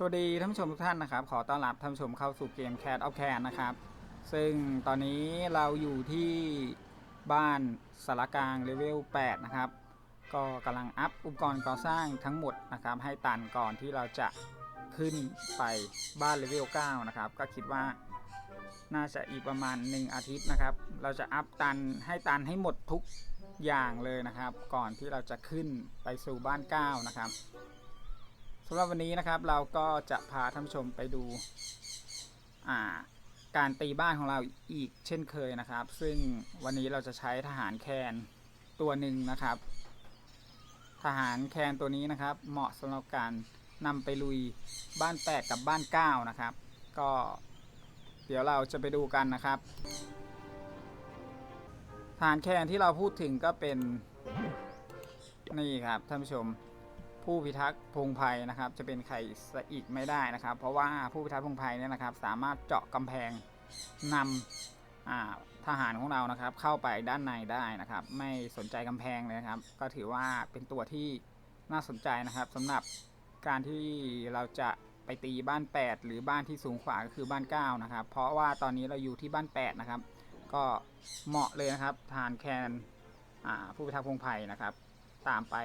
สวัสดีท่านผู้ชมทุกท่านนะครับ ขอต้อนรับท่านผู้ชมเข้าสู่เกม Cat of Can นะครับ ซึ่งตอนนี้เราอยู่ที่บ้านสารกลางเลเวล 8 นะครับ ก็กำลังอัพอุปกรณ์ก่อสร้างทั้งหมดนะครับ ให้ตันก่อนที่เราจะขึ้นไปบ้านเลเวล 9 นะครับ ก็คิดว่าน่าจะอีกประมาณ 1 อาทิตย์นะครับ เราจะอัพตันให้ตันให้หมดทุกอย่างเลยนะครับ ก่อนที่เราจะขึ้นไปสู่บ้าน 9 นะครับ สำหรับวันนี้นะครับเราก็จะพาท่านผู้ชมไปดูการตีบ้านของเราอีกเช่นเคยนะครับ ซึ่งวันนี้เราจะใช้ทหารแคนตัวหนึ่งนะครับ ทหารแคนตัวนี้นะครับ เหมาะสำหรับการนำไปลุยบ้าน8กับบ้าน9นะครับ ก็เดี๋ยวเราจะไปดูกันนะครับทหารแคนที่เราพูดถึงก็เป็นนี่ครับท่านผู้ชม ผู้พิทักษ์พงไพรนะครับ จะเป็นใครซะอีกไม่ได้นะครับ เพราะว่าผู้พิทักษ์พงไพรเนี่ยนะครับ สามารถเจาะกำแพงนำอ่าทหารของเรานะครับ เข้าไปด้านในได้นะครับ ไม่สนใจกำแพงเลยนะครับ ก็ถือว่าเป็นตัวที่น่าสนใจนะครับสำหรับการที่เราจะไปตีบ้าน 8 หรือบ้านที่สูงขวาก็คือบ้าน 9 นะครับ เพราะว่าตอนนี้เราอยู่ที่บ้าน 8 นะครับ ก็เหมาะเลยนะครับทารแคนผู้พิทักษ์พงไพรนะครับ ตามไป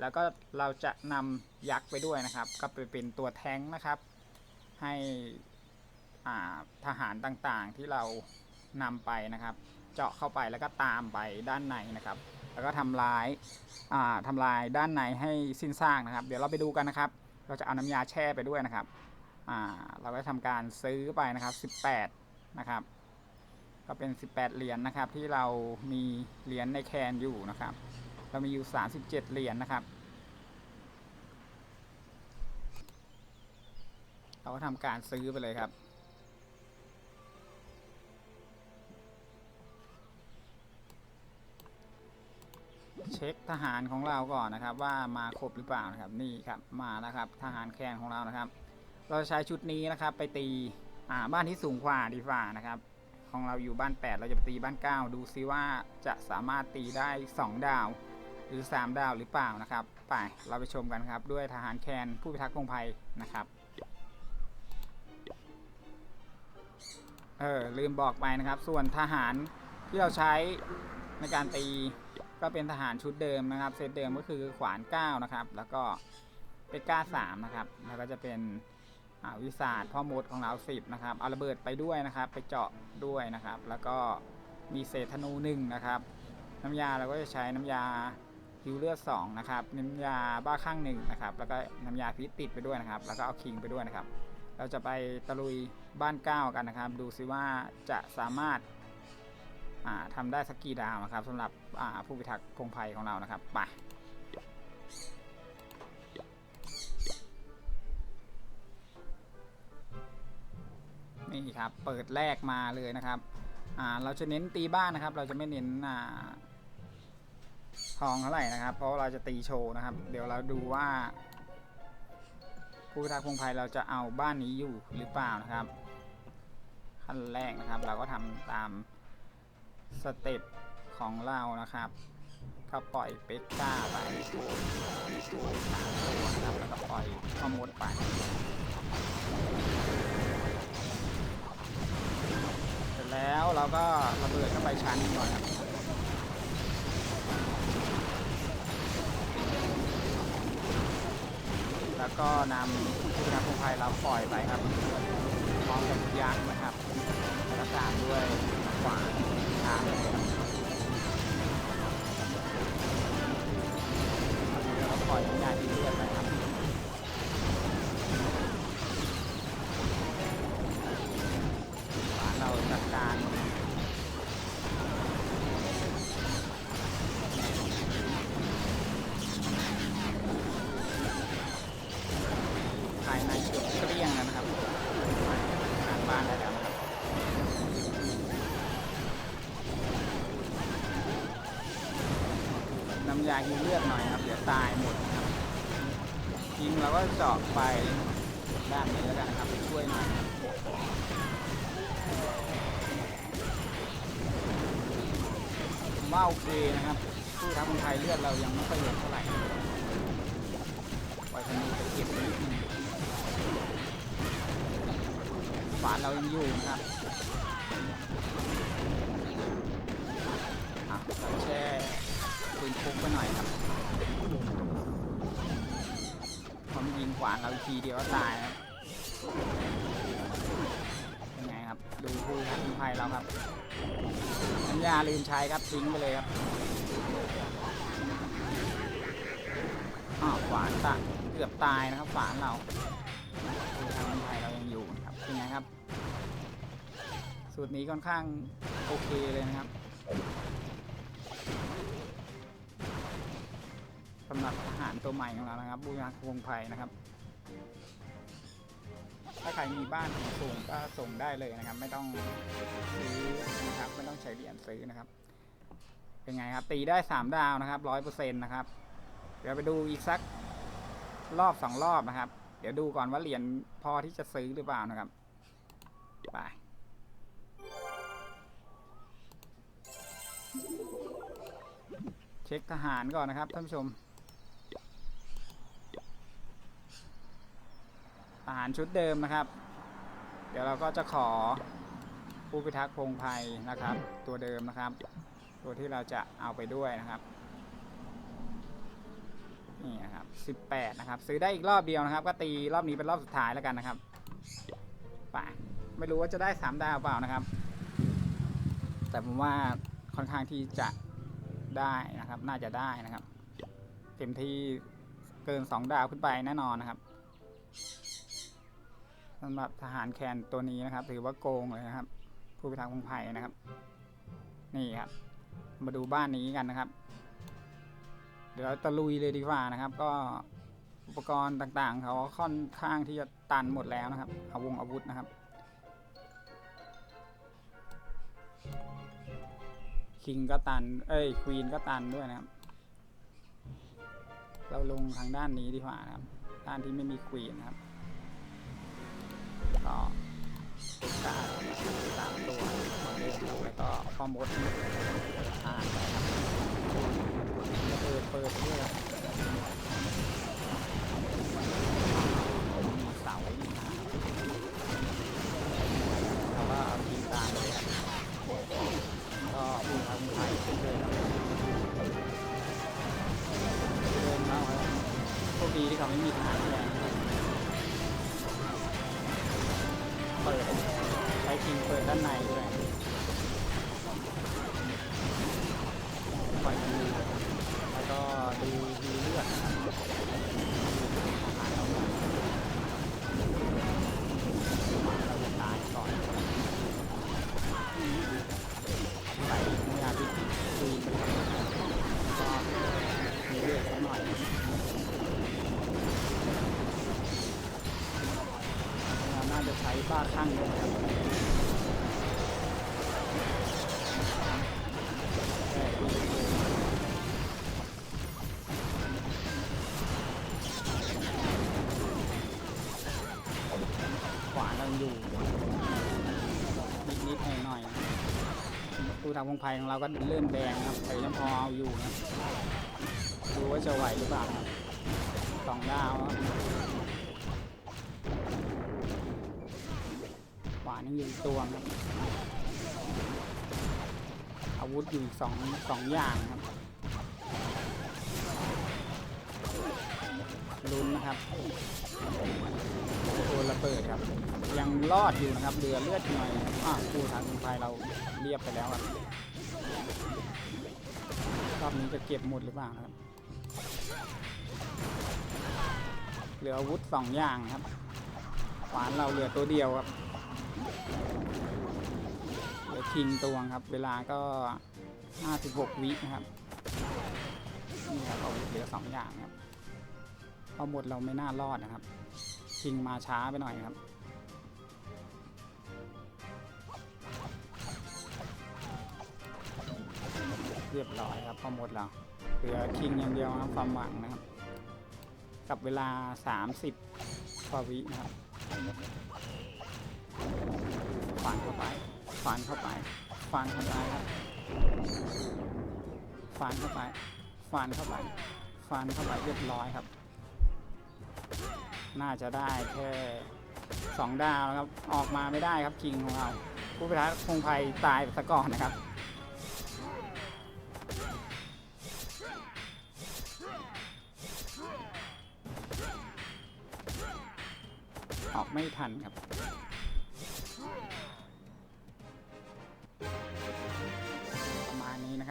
แล้วก็เราจะนำยักษ์ไปด้วยนะครับ ก็ไปเป็นตัวแท้งนะครับ ให้ทหารต่างๆที่เรานำไปนะครับ เจาะเข้าไปแล้วก็ตามไปด้านในนะครับ แล้วก็ทำลายาทำลายด้านในให้สิ้นซากนะครับ เดี๋ยวเราไปดูกันนะครับ เราจะเอาน้ำยาแช่ไปด้วยนะครับเราก็ทำการซื้อไปนะครับ 18 นะครับ ก็เป็น 18 เหรียญนะครับที่เรามีเหรียญในแคนอยู่นะครับ เรามีอยู่ 37 เหรียญนะครับ เราก็ทำการซื้อไปเลยครับเช็คทหารของเราก่อนนะครับ ว่ามาครบหรือเปล่านะครับนี่ครับมาแล้วครับทหารแคนของเรานะครับ เราจะใช้ชุดนี้นะครับ ไปตีอ่าบ้านที่สูงกว่าดีฝ่านะครับ ของเราอยู่บ้าน 8 เราจะไปตีบ้าน 9 ดูซิว่าจะสามารถตีได้ 2 ดาว รือ 3 ดาวหรือเปล่านะครับ ไปเราไปชมกันครับ ด้วยทหารแคนผู้พิทักษ์พงไพรนะครับเออลืมบอกไปนะครับ ส่วนทหารที่เราใช้ในการตีก็เป็นทหารชุดเดิมนะครับ เซตเดิมก็คือขวาน9นะครับ แล้วก็เปก้า3นะครับ แล้วก็จะเป็นวิสาดพ่อมดของเรา 10นะครับ เอาระเบิดไปด้วยนะครับ ไปเจาะด้วยนะครับ แล้วก็มีเศษธนูหนึ่งนะครับ น้ำยาเราก็จะใช้น้ำยา ฮิวเลือด2นะครับน้ำยาบ้าข้างหนึ่งนะครับ แล้วก็น้ำยาพิษติดไปด้วยนะครับ แล้วก็เอาคิงไปด้วยนะครับ เราจะไปตะลุยบ้านเก้ากันนะครับ ดูซิว่าจะสามารถาทำได้สักกี่ดาวนะครับสำหรับผู้พิทักษ์พงไพรของเรานะครับไปนี่ครับ เปิดแรกมาเลยนะครับเราจะเน้นตีบ้านนะครับ เราจะไม่เน้น ทองเท่าไหร่นะครับ เพราะเราจะตีโชว์นะครับ เดี๋ยวเราดูว่าผู้พิทักษ์พงไพรเราจะเอาบ้านนี้อยู่หรือเปล่านะครับขั้นแรกนะครับ เราก็ทำตามสเต็ปของเรานะครับก็ปล่อยเป็กก้าไปสามตัวนะครับแล้วก็ปล่อยข้อมดไปเสร็จแล้วเราก็ระเบิดเข้าไปชั้นก่อนครับ แล้วก็นำผู้พิทักษ์พงไพรเราปล่อยไปครับพร้อมกับยักษ์นะครับแล้วก็ตามด้วยขวานขา ภายเกือบเกลี้ยงแล้วนะครับทาบ้านได้แล้วนะครับน้ำยาฮิวเลือดหน่อยครับเดี๋ยวตายหมดครับยิงเราก็เจาะไปด้านนี้แล้วกันะครับไปช่วยหน่อยครับผมว่าโอเคนะครับผู้ทัพคนไทยเลือดเรายังไม่ค่อยเยอะเท่าไหร่ปล่อยธนูไปเก็บไว้นิดนึง เรายังอยู่นะครับอะแช่ปืนพกไปหน่อยครับพอมยิงขวานเราทีเดียวก็ตายครับยังไงครับ ดูผู้ทักภัยเราครับสัญญาลืมใช้ครับทิ้งไปเลยครับอ้าวขวานตะเกือบตายนะครับขวานเรา สูตรนี้ค่อนข้างโอเคเลยนะครับสำหรับอาหารตัวใหม่ของเรานะครับบูชาคงไผ่นะครับ ถ้าใครมีบ้านส่งก็ส่งได้เลยนะครับ ไม่ต้องซื้อนะครับไม่ต้องใช้เหรียญซื้อนะครับ เป็นไงครับตีได้สามดาวนะครับร้อยเปอร์เซ็นต์นะครับ เดี๋ยวไปดูอีกสักรอบสองรอบนะครับ เดี๋ยวดูก่อนว่าเหรียญพอที่จะซื้อหรือเปล่านะครับไป เช็คทหารก่อนนะครับท่านผู้ชม ทหารชุดเดิมนะครับ เดี๋ยวเราก็จะขอผู้พิทักษ์พงภัยนะครับ ตัวเดิมนะครับ ตัวที่เราจะเอาไปด้วยนะครับนี่นะครับ18 นะครับ ซื้อได้อีกรอบเดียวนะครับ ก็ตีรอบนี้เป็นรอบสุดท้ายแล้วกันนะครับไปไม่รู้ว่าจะได้ 3 ดาวเปล่านะครับ แต่ผมว่า ค่อนข้างที่จะได้นะครับ น่าจะได้นะครับ เต็มที่เกิน 2 ดาวขึ้นไปแน่นอนนะครับสำหรับทหารแคนตัวนี้นะครับ ถือว่าโกงเลยนะครับ ผู้พิทักษ์พงภัยนะครับ นี่ครับ มาดูบ้านนี้กันนะครับ เดี๋ยวตะลุยเลยดีกว่านะครับ ก็อุปกรณ์ต่างๆ เขาค่อนข้างที่จะตันหมดแล้วนะครับ อาวงอาวุธนะครับ คิงก็ตัน เอ้ยควีนก็ตันด้วยนะครับ เราลงทางด้านนี้ดีกว่านะครับ ด้านที่ไม่มีควีนนะครับก็ตาสามตัวเหมือนเดิมครับแล้วก็ข้อมดอ่านนะครับเปิดเปิดเพื่อมีเสา ดีที่เขาไม่มีทหารแรงนะครับเปิดใช้คิงเปิดด้านในด้วย จะใช้างด้วยนะครับขวาเราอยู่นิดนิดหน่อยหน่อยๆตู้ทางพงไพของเราก็เริ่มแดงครับแต่ยังพอเอาอยู่นะดูว่าจะไหวหรือเปล่าครับสองดาวครับายังอยู่ตัวครับ อาวุธอยู่สองสองอย่างครับลุ้นนะครับโดนระเบิดครับ ยังรอดอยู่นะครับเรือเลือดหน่อยอะคู่ทางคนไทยเราเรียบไปแล้วครับรอบนี้จะเก็บหมดหรือเปล่าครับเหลืออาวุธสองอย่างครับขวานเราเหลือตัวเดียวครับ เหลือคิงตวงครับ เวลาก็ 56 วินะครับ นี่ครับเอาเหลือสองอย่างครับพอหมดเราไม่น่ารอดนะครับคิงมาช้าไปหน่อยครับเรียบร้อยครับพอหมดแล้วเหลือคิงอย่างเดียวครับความหวังนะครับ กับเวลา 30กว่าวินะครับ ฟันเข้าไปฟันเข้าไปฟันเข้าไปครับฟันเข้าไปฟันเข้าไปฟันเข้าไปเรียบร้อยครับ น่าจะได้แค่สองดาวครับ ออกมาไม่ได้ครับคิงของเรา ผู้พิทักษ์พงภัยตายซะก่อนนะครับออกไม่ทันครับ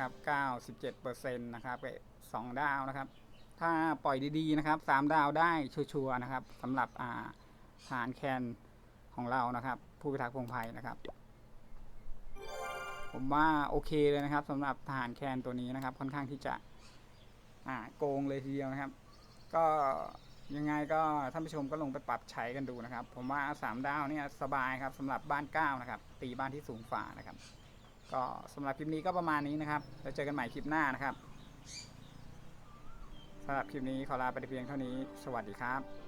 นี้นะครับ 97%นะครับสองดาวนะครับ ถ้าปล่อยดีๆนะครับ 3 ดาวได้ชัวร์ๆนะครับสำหรับอ่าฐานแคนของเรานะครับ ผู้พิทักษ์พงไพรนะครับ ผมว่าโอเคเลยนะครับสำหรับทหารแคนตัวนี้นะครับ ค่อนข้างที่จะอ่าโกงเลยทีเดียวนะครับ ก็ยังไงก็ท่านผู้ชมก็ลงไปปรับใช้กันดูนะครับ ผมว่า 3 ดาวเนี่ยสบายครับสำหรับบ้าน 9 นะครับ ตีบ้านที่สูงฝ่านะครับ ก็สำหรับคลิปนี้ก็ประมาณนี้นะครับ แล้วเจอกันใหม่คลิปหน้านะครับสำหรับคลิปนี้ขอลาไปเพียงเท่านี้ สวัสดีครับ